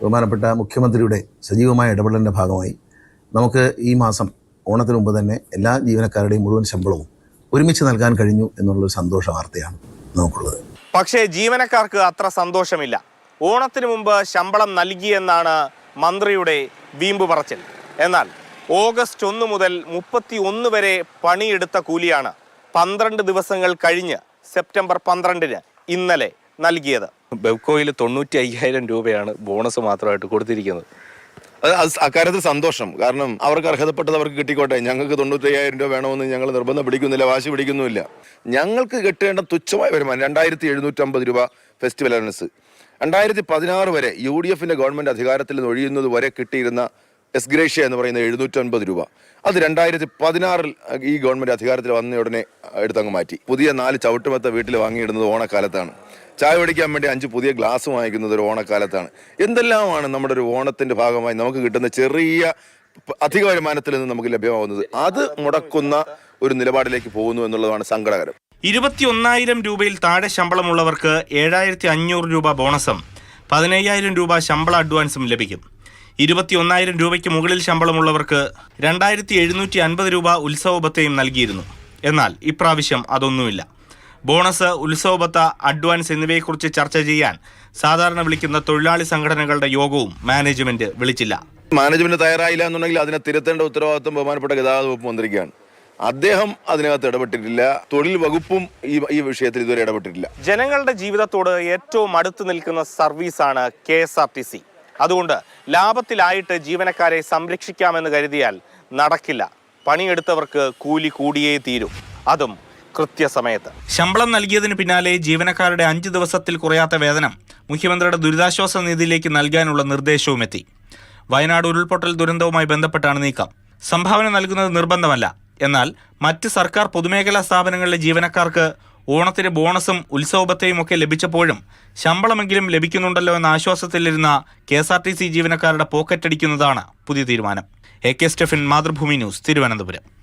ബഹുമാനപ്പെട്ട മുഖ്യമന്ത്രിയുടെ സജീവമായ ഇടപെടലിന്റെ ഭാഗമായി നമുക്ക് ഈ മാസം ഓണത്തിന് മുമ്പ് തന്നെ എല്ലാ ജീവനക്കാരുടെയും മുഴുവൻ ശമ്പളവും ഒരുമിച്ച് നൽകാൻ കഴിഞ്ഞു എന്നുള്ളൊരു സന്തോഷ വാർത്തയാണ് നമുക്കുള്ളത്. പക്ഷേ ജീവനക്കാർക്ക് അത്ര സന്തോഷമില്ല. ഓണത്തിന് മുമ്പ് ശമ്പളം നൽകിയെന്നാണ് മന്ത്രിയുടെ വീമ്പ് പറച്ചിൽ. എന്നാൽ ഓഗസ്റ്റ് ഒന്ന് മുതൽ മുപ്പത്തി ഒന്ന് വരെ പണിയെടുത്ത കൂലിയാണ് പന്ത്രണ്ട് ദിവസങ്ങൾ കഴിഞ്ഞ് സെപ്റ്റംബർ പന്ത്രണ്ടിന് ഇന്നലെ നൽകിയത്. ബെവ്കോയിൽ തൊണ്ണൂറ്റി അയ്യായിരം രൂപയാണ് ബോണസ് മാത്രമായിട്ട് കൊടുത്തിരിക്കുന്നത്. അത് അക്കാര്യത്തിൽ സന്തോഷം. കാരണം അവർക്ക് അർഹതപ്പെട്ടത് അവർക്ക് കിട്ടിക്കോട്ടെ. ഞങ്ങൾക്ക് തൊണ്ണൂറ്റയ്യായിരം രൂപ വേണമെന്ന് ഞങ്ങൾ നിർബന്ധം പിടിക്കുന്നില്ല വാശി പിടിക്കുന്നുമില്ല. ഞങ്ങൾക്ക് കിട്ടേണ്ട തുച്ഛമായ വരുമാനം രണ്ടായിരത്തി എഴുന്നൂറ്റമ്പത് രൂപ ഫെസ്റ്റിവൽ അലവൻസ്. രണ്ടായിരത്തി പതിനാറ് വരെ യു ഡി എഫിന്റെ ഗവൺമെന്റ് അധികാരത്തിൽ നിന്ന് ഒഴിയുന്നത് വരെ കിട്ടിയിരുന്ന എസ്ഗ്രേഷ്യ എന്ന് പറയുന്ന എഴുന്നൂറ്റൻപത് രൂപ. അത് രണ്ടായിരത്തി പതിനാറിൽ ഈ ഗവൺമെന്റ് അധികാരത്തിൽ വന്ന ഉടനെ എടുത്തങ്ങ് മാറ്റി. പുതിയ നാല് ചവിട്ടുമത്ത വീട്ടിൽ വാങ്ങിയിടുന്നത് ഓണക്കാലത്താണ്. ചായ പിടിക്കാൻ വേണ്ടി അഞ്ച് പുതിയ ഗ്ലാസ് വാങ്ങിക്കുന്നത് ഒരു ഓണക്കാലത്താണ്. എന്തെല്ലാമാണ് നമ്മുടെ ഒരു ഓണത്തിന്റെ ഭാഗമായി നമുക്ക് കിട്ടുന്ന ചെറിയ അധിക വരുമാനത്തിൽ നിന്ന് നമുക്ക് ലഭ്യമാവുന്നത് അത് മുടക്കുന്ന ഒരു നിലപാടിലേക്ക് പോകുന്നു എന്നുള്ളതാണ് സങ്കടകരം. ഇരുപത്തിയൊന്നായിരം രൂപയിൽ താഴെ ശമ്പളമുള്ളവർക്ക് ഏഴായിരത്തി അഞ്ഞൂറ് രൂപ ബോണസും പതിനയ്യായിരം രൂപ ശമ്പള അഡ്വാൻസും ലഭിക്കും. ഇരുപത്തിയൊന്നായിരം രൂപയ്ക്ക് മുകളിൽ ശമ്പളമുള്ളവർക്ക് രണ്ടായിരത്തി എഴുന്നൂറ്റി അൻപത് രൂപ ഉത്സവബത്തയും നൽകിയിരുന്നു. എന്നാൽ ഇപ്രാവശ്യം അതൊന്നുമില്ല. ബോണസ് ഉത്സവബത്ത അഡ്വാൻസ് എന്നിവയെക്കുറിച്ച് ചർച്ച ചെയ്യാൻ സാധാരണ വിളിക്കുന്ന തൊഴിലാളി സംഘടനകളുടെ യോഗവും മാനേജ്മെന്റ് വിളിച്ചില്ല. മാനേജ്മെന്റ് തയ്യാറായില്ല എന്നുണ്ടെങ്കിൽ അതിനെ തിരുത്തേണ്ട ഉത്തരവാദിത്വം ബഹുമാനപ്പെട്ട ഗതാഗത വകുപ്പ് മന്ത്രിക്കാണ്. അദ്ദേഹം അതിനകത്ത് ഇടപെട്ടിട്ടില്ല. തൊഴിൽ വകുപ്പും ഈ ഈ വിഷയത്തിൽ ഇതുവരെ ഇടപെട്ടിട്ടില്ല. ജനങ്ങളുടെ ജീവിതത്തോട് ഏറ്റവും അടുത്ത് നിൽക്കുന്ന സർവീസാണ് K S R T C. അതുകൊണ്ട് ലാഭത്തിലായിട്ട് ജീവനക്കാരെ സംരക്ഷിക്കാമെന്ന് കരുതിയാൽ നടക്കില്ല. പണിയെടുത്തവർക്ക് കൂലി കൂടിയേ തീരും. അതും കൃത്യസമയത്ത്. ശമ്പളം നൽകിയതിന് പിന്നാലെ ജീവനക്കാരുടെ അഞ്ച് ദിവസത്തിൽ കുറയാത്ത വേതനം മുഖ്യമന്ത്രിയുടെ ദുരിതാശ്വാസ നിധിയിലേക്ക് നൽകാനുള്ള നിർദ്ദേശവും എത്തി. വയനാട് ഉരുൾപൊട്ടൽ ദുരന്തവുമായി ബന്ധപ്പെട്ടാണ് നീക്കം. സംഭാവന നൽകുന്നത് നിർബന്ധമല്ല. എന്നാൽ മറ്റ് സർക്കാർ പൊതുമേഖലാ സ്ഥാപനങ്ങളിലെ ജീവനക്കാർക്ക് ഓണത്തിന് ബോണസും ഉത്സവബത്തയും ഒക്കെ ലഭിച്ചപ്പോഴും ശമ്പളമെങ്കിലും ലഭിക്കുന്നുണ്ടല്ലോ എന്ന ആശ്വാസത്തിലിരുന്ന K S R T C ജീവനക്കാരുടെ പോക്കറ്റടിക്കുന്നതാണ് പുതിയ തീരുമാനം. A K Steffin Mathrubhumi news Thiruvananthapuram.